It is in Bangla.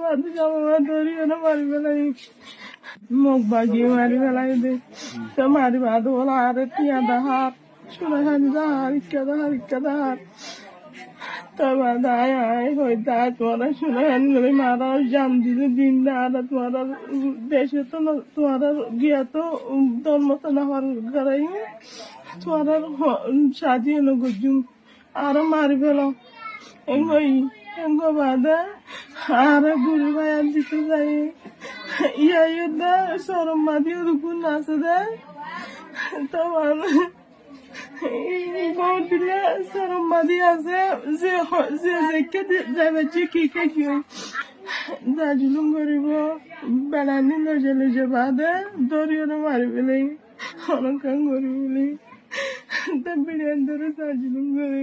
বাদ জামা ধরি না মারি বেলাই মগ বাগি মারি বেলাই দে তো মারি বাদ বলা আরে টিয়া দাহার শুনে হানি দাহার ইচ্ছা দাহার ইচ্ছা দাহার তোমার দায় আয় হইতে আয় তোমরা শুনে হানি মারা জান দিলে দিন আর তোমারা দেশে তো তোমারা গিয়া তো ধর্ম তো না হওয়ার করাই তোমারা সাজিয়ে নো গুজুম আরও মারি ফেল এঙ্গই এঙ্গ বাদে আর গুরু আর দিতে যাই ইয়া ইয়া সরম মাদি রুকুন নাচে দেয় তোমার দিলে সরম মাদি আছে যে যে যে যাবে যে কি কে কি দাজুলুম করিব বেড়ানি লজে লজে দাজুলুম করে